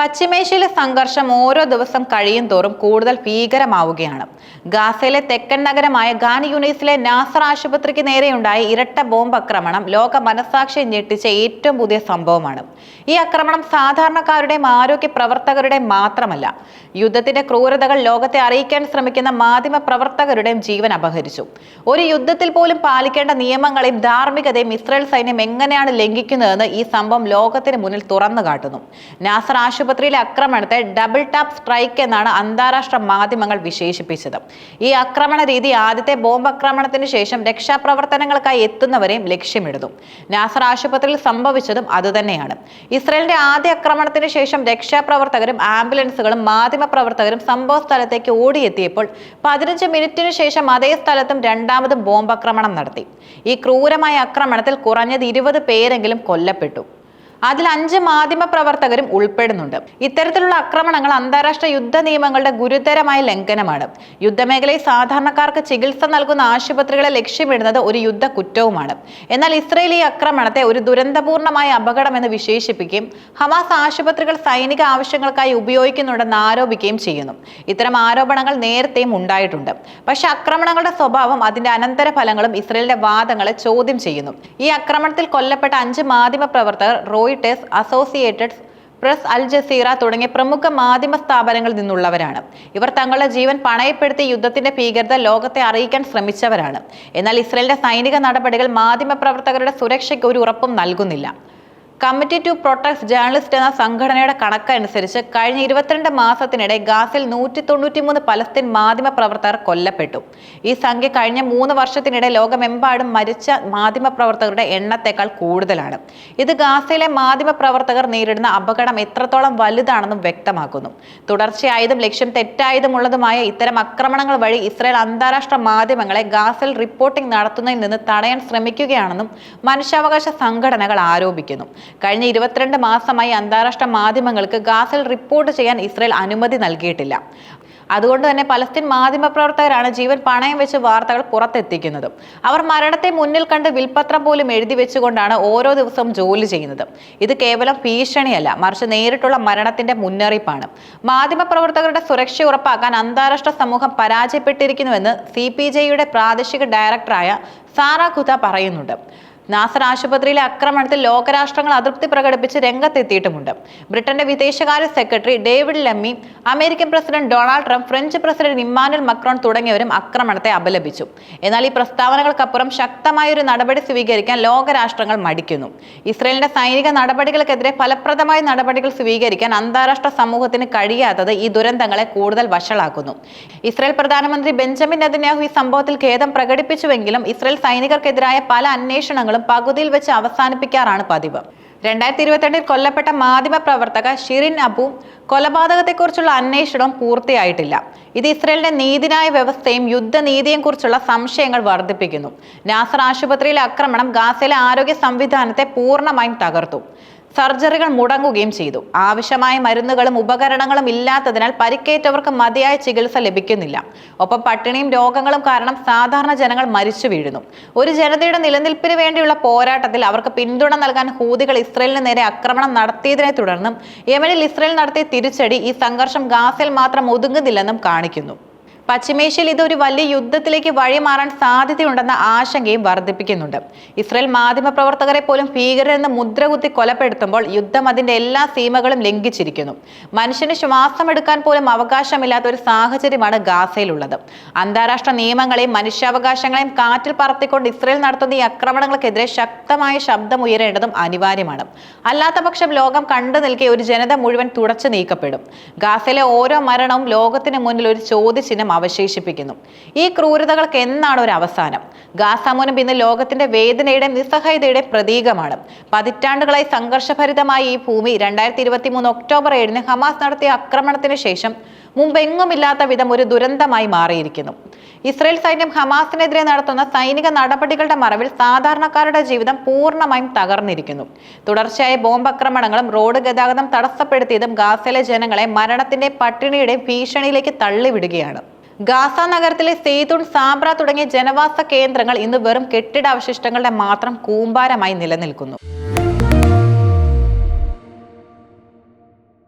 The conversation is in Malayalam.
പശ്ചിമേഷ്യയിലെ സംഘർഷം ഓരോ ദിവസം കഴിയും തോറും കൂടുതൽ ഭീകരമാവുകയാണ്. ഗാസയിലെ തെക്കൻ നഗരമായ ഖാൻ യൂണിസിലെ നാസർ ആശുപത്രിക്ക് നേരെയുണ്ടായ ഇരട്ട ബോംബ് ആക്രമണം ലോക മനസാക്ഷിയെ ഞെട്ടിച്ച ഏറ്റവും പുതിയ സംഭവമാണ്. ഈ ആക്രമണം സാധാരണക്കാരുടെയും ആരോഗ്യ പ്രവർത്തകരുടെയും മാത്രമല്ല യുദ്ധത്തിന്റെ ക്രൂരതകൾ ലോകത്തെ അറിയിക്കാൻ ശ്രമിക്കുന്ന മാധ്യമ പ്രവർത്തകരുടെയും ജീവൻ അപഹരിച്ചു. ഒരു യുദ്ധത്തിൽ പോലും പാലിക്കേണ്ട നിയമങ്ങളെയും ധാർമ്മികതയും ഇസ്രായേൽ സൈന്യം എങ്ങനെയാണ് ലംഘിക്കുന്നതെന്ന് ഈ സംഭവം ലോകത്തിന് മുന്നിൽ തുറന്നു കാട്ടുന്നു. നാസർ ആശുപത്രിയിലെ ആക്രമണത്തെ ഡബിൾ ടാപ്പ് സ്ട്രൈക്ക് എന്നാണ് അന്താരാഷ്ട്ര മാധ്യമങ്ങൾ വിശേഷിപ്പിച്ചത്. ഈ ആക്രമണ രീതി ആദ്യത്തെ ബോംബ് ആക്രമണത്തിന് ശേഷം രക്ഷാപ്രവർത്തനങ്ങൾക്കായി എത്തുന്നവരെയും ലക്ഷ്യമിടുന്നു. നാസർ ആശുപത്രിയിൽ സംഭവിച്ചതും അതുതന്നെയാണ്. ഇസ്രയേലിന്റെ ആദ്യ ആക്രമണത്തിന് ശേഷം രക്ഷാപ്രവർത്തകരും ആംബുലൻസുകളും മാധ്യമപ്രവർത്തകരും സംഭവ സ്ഥലത്തേക്ക് ഓടിയെത്തിയപ്പോൾ പതിനഞ്ച് മിനിറ്റിനു ശേഷം അതേ സ്ഥലത്തും രണ്ടാമതും ബോംബാക്രമണം നടത്തി. ഈ ക്രൂരമായ ആക്രമണത്തിൽ കുറഞ്ഞത് ഇരുപത് പേരെങ്കിലും കൊല്ലപ്പെട്ടു. അതിൽ അഞ്ച് മാധ്യമ പ്രവർത്തകരും ഉൾപ്പെടുന്നുണ്ട്. ഇത്തരത്തിലുള്ള ആക്രമണങ്ങൾ അന്താരാഷ്ട്ര യുദ്ധ നിയമങ്ങളുടെ ഗുരുതരമായ ലംഘനമാണ്. യുദ്ധമേഖലയിൽ സാധാരണക്കാർക്ക് ചികിത്സ നൽകുന്ന ആശുപത്രികളെ ലക്ഷ്യമിടുന്നത് ഒരു യുദ്ധ കുറ്റവുമാണ് എന്നാൽ ഇസ്രയേൽ ഈ ആക്രമണത്തെ ഒരു ദുരന്തപൂർണമായ അപകടമെന്ന് വിശേഷിപ്പിക്കുകയും ഹമാസ് ആശുപത്രികൾ സൈനിക ആവശ്യങ്ങൾക്കായി ഉപയോഗിക്കുന്നുണ്ടെന്ന് ആരോപിക്കുകയും ചെയ്യുന്നു. ഇത്തരം ആരോപണങ്ങൾ നേരത്തെയും ഉണ്ടായിട്ടുണ്ട്. പക്ഷെ ആക്രമണങ്ങളുടെ സ്വഭാവം അതിന്റെ അനന്തര ഫലങ്ങളും ഇസ്രയേലിന്റെ വാദങ്ങളെ ചോദ്യം ചെയ്യുന്നു. ഈ ആക്രമണത്തിൽ കൊല്ലപ്പെട്ട അഞ്ച് മാധ്യമ പ്രവർത്തകർ Reuters Associated Press Al Jazeera തുടങ്ങിയ പ്രമുഖ മാധ്യമ സ്ഥാപനങ്ങളിൽ നിന്നുള്ളവരാണ്. ഇവർ തങ്ങളുടെ ജീവൻ പണയപ്പെടുത്തി യുദ്ധത്തിന്റെ ഭീകരത ലോകത്തെ അറിയിക്കാൻ ശ്രമിച്ചവരാണ്. എന്നാൽ ഇസ്രയേലിന്റെ സൈനിക നടപടികൾ മാധ്യമ പ്രവർത്തകരുടെ സുരക്ഷയ്ക്ക് ഒരു ഉറപ്പും നൽകുന്നില്ല. കമ്മിറ്റി ടു പ്രൊട്ടക്ട് ജേർണലിസ്റ്റ് എന്ന സംഘടനയുടെ കണക്കനുസരിച്ച് കഴിഞ്ഞ ഇരുപത്തിരണ്ട് മാസത്തിനിടെ ഗാസിൽ നൂറ്റി തൊണ്ണൂറ്റിമൂന്ന് പലസ്തീൻ മാധ്യമ പ്രവർത്തകർ കൊല്ലപ്പെട്ടു. ഈ സംഖ്യ കഴിഞ്ഞ മൂന്ന് വർഷത്തിനിടെ ലോകമെമ്പാടും മരിച്ച മാധ്യമ പ്രവർത്തകരുടെ എണ്ണത്തെക്കാൾ കൂടുതലാണ്. ഇത് ഗാസയിലെ മാധ്യമ പ്രവർത്തകർ നേരിടുന്ന അപകടം എത്രത്തോളം വലുതാണെന്നും വ്യക്തമാക്കുന്നു. തുടർച്ചയായതും ലക്ഷ്യം തെറ്റായതുമുള്ളതുമായ ഇത്തരം ആക്രമണങ്ങൾ വഴി ഇസ്രായേൽ അന്താരാഷ്ട്ര മാധ്യമങ്ങളെ ഗാസിൽ റിപ്പോർട്ടിംഗ് നടത്തുന്നതിൽ നിന്ന് തടയാൻ ശ്രമിക്കുകയാണെന്നും മനുഷ്യാവകാശ സംഘടനകൾ ആരോപിക്കുന്നു. കഴിഞ്ഞ ഇരുപത്തിരണ്ട് മാസമായി അന്താരാഷ്ട്ര മാധ്യമങ്ങൾക്ക് ഗാസയിൽ റിപ്പോർട്ട് ചെയ്യാൻ ഇസ്രായേൽ അനുമതി നൽകിയിട്ടില്ല. അതുകൊണ്ട് തന്നെ പലസ്തീൻ മാധ്യമപ്രവർത്തകരാണ് ജീവൻ പണയം വെച്ച് വാർത്തകൾ പുറത്തെത്തിക്കുന്നത്. അവർ മരണത്തെ മുന്നിൽ കണ്ട് വിൽപത്രം പോലും എഴുതി വെച്ചുകൊണ്ടാണ് ഓരോ ദിവസവും ജോലി ചെയ്യുന്നത്. ഇത് കേവലം ഭീഷണിയല്ല മറിച്ച് നേരിട്ടുള്ള മരണത്തിന്റെ മുന്നറിയിപ്പാണ്. മാധ്യമപ്രവർത്തകരുടെ സുരക്ഷ ഉറപ്പാക്കാൻ അന്താരാഷ്ട്ര സമൂഹം പരാജയപ്പെട്ടിരിക്കുന്നുവെന്ന് സി പി ജെയുടെ പ്രാദേശിക ഡയറക്ടറായ സാറ ഖുദ പറയുന്നുണ്ട്. നാസർ ആശുപത്രിയിലെ ആക്രമണത്തിൽ ലോകരാഷ്ട്രങ്ങൾ അതൃപ്തി പ്രകടിപ്പിച്ച് രംഗത്തെത്തിയിട്ടുമുണ്ട്. ബ്രിട്ടന്റെ വിദേശകാര്യ secretary David Lammy American president Donald Trump French president Emmanuel Macron തുടങ്ങിയവരും ആക്രമണത്തെ അപലപിച്ചു. എന്നാൽ ഈ പ്രസ്താവനകൾക്കപ്പുറം ശക്തമായ ഒരു നടപടി സ്വീകരിക്കാൻ ലോകരാഷ്ട്രങ്ങൾ മടിക്കുന്നു. ഇസ്രയേലിന്റെ സൈനിക നടപടികൾക്കെതിരെ ഫലപ്രദമായ നടപടികൾ സ്വീകരിക്കാൻ അന്താരാഷ്ട്ര സമൂഹത്തിന് കഴിയാത്തത് ഈ ദുരന്തങ്ങളെ കൂടുതൽ വഷളാക്കുന്നു. ഇസ്രയേൽ പ്രധാനമന്ത്രി ബെഞ്ചമിൻ നെതന്യാഹു ഈ സംഭവത്തിൽ ഖേദം പ്രകടിപ്പിച്ചുവെങ്കിലും ഇസ്രയേൽ സൈനികർക്കെതിരായ പല അന്വേഷണങ്ങളും പകുതിയിൽ വെച്ച് അവസാനിപ്പിക്കാറാണ് പതിവ്. രണ്ടായിരത്തി ഇരുപത്തിരണ്ടിൽ കൊല്ലപ്പെട്ട മാധ്യമ പ്രവർത്തക ഷിറിൻ അബു കൊലപാതകത്തെക്കുറിച്ചുള്ള അന്വേഷണം പൂർത്തിയായിട്ടില്ല. ഇത് ഇസ്രയേലിന്റെ നീതിന്യായ വ്യവസ്ഥയും യുദ്ധനീതിയും കുറിച്ചുള്ള സംശയങ്ങൾ വർദ്ധിപ്പിക്കുന്നു. നാസർ ആശുപത്രിയിലെ ആക്രമണം ഗാസയിലെ ആരോഗ്യ സംവിധാനത്തെ പൂർണമായും തകർത്തു. സർജറികൾ മുടങ്ങുകയും ചെയ്തു. ആവശ്യമായ മരുന്നുകളും ഉപകരണങ്ങളും ഇല്ലാത്തതിനാൽ പരിക്കേറ്റവർക്ക് മതിയായ ചികിത്സ ലഭിക്കുന്നില്ല. ഒപ്പം പട്ടിണിയും രോഗങ്ങളും കാരണം സാധാരണ ജനങ്ങൾ മരിച്ചു വീഴുന്നു. ഒരു ജനതയുടെ നിലനിൽപ്പിന് വേണ്ടിയുള്ള പോരാട്ടത്തിൽ അവർക്ക് പിന്തുണ നൽകാൻ ഹൂതികൾ ഇസ്രയേലിന് നേരെ ആക്രമണം നടത്തിയതിനെ തുടർന്നും യമനിൽ ഇസ്രയേൽ നടത്തിയ തിരിച്ചടി ഈ സംഘർഷം ഗാസയിൽ മാത്രം ഒതുങ്ങുന്നില്ലെന്നും കാണിക്കുന്നു. പശ്ചിമേഷ്യയിൽ ഇത് ഒരു വലിയ യുദ്ധത്തിലേക്ക് വഴിമാറാൻ സാധ്യതയുണ്ടെന്ന ആശങ്കയും വർദ്ധിപ്പിക്കുന്നുണ്ട്. ഇസ്രയേൽ മാധ്യമപ്രവർത്തകരെ പോലും ഭീകരരെന്ന് മുദ്രകുത്തി കൊലപ്പെടുത്തുമ്പോൾ യുദ്ധം അതിന്റെ എല്ലാ സീമകളും ലംഘിച്ചിരിക്കുന്നു. മനുഷ്യന് ശ്വാസമെടുക്കാൻ പോലും അവകാശമില്ലാത്ത ഒരു സാഹചര്യമാണ് ഗാസയിലുള്ളത്. അന്താരാഷ്ട്ര നിയമങ്ങളെയും മനുഷ്യാവകാശങ്ങളെയും കാറ്റിൽ പറത്തിക്കൊണ്ട് ഇസ്രയേൽ നടത്തുന്ന ഈ ആക്രമണങ്ങൾക്കെതിരെ ശക്തമായ ശബ്ദം ഉയരേണ്ടതും അനിവാര്യമാണ്. അല്ലാത്ത പക്ഷം ലോകം കണ്ടു നിൽക്കെ ഒരു ജനത മുഴുവൻ തുടച്ചു നീക്കപ്പെടും. ഗാസയിലെ ഓരോ മരണവും ലോകത്തിന് മുന്നിൽ ഒരു ചോദ്യചിഹ്നം അവശേഷിപ്പിക്കുന്നു. ഈ ക്രൂരതകൾക്ക് എന്നാണ് ഒരു അവസാനം? ഗാസ ഇന്ന് ലോകത്തിന്റെ വേദനയുടെ നിസ്സഹായതയുടെ പ്രതീകമാണ്. പതിറ്റാണ്ടുകളായി സംഘർഷഭരിതമായ ഈ ഭൂമി രണ്ടായിരത്തി ഇരുപത്തി മൂന്ന് ഒക്ടോബർ ഏഴിന് ഹമാസ് നടത്തിയ ആക്രമണത്തിന് ശേഷം മുമ്പെങ്ങുമില്ലാത്ത വിധം ഒരു ദുരന്തമായി മാറിയിരിക്കുന്നു. ഇസ്രയേൽ സൈന്യം ഹമാസിനെതിരെ നടത്തുന്ന സൈനിക നടപടികളുടെ മറവിൽ സാധാരണക്കാരുടെ ജീവിതം പൂർണമായും തകർന്നിരിക്കുന്നു. തുടർച്ചയായ ബോംബാക്രമണങ്ങളും റോഡ് ഗതാഗതം തടസ്സപ്പെടുത്തിയതും ഗാസയിലെ ജനങ്ങളെ മരണത്തിന്റെ പട്ടിണിയുടെ ഭീഷണിയിലേക്ക് തള്ളിവിടുകയാണ്. ഗാസ നഗരത്തിലെ സെയ്തുൺ സാബ്ര തുടങ്ങിയ ജനവാസ കേന്ദ്രങ്ങൾ ഇന്ന് വെറും കെട്ടിടാവശിഷ്ടങ്ങളുടെ മാത്രം കൂമ്പാരമായി നിലനിൽക്കുന്നു.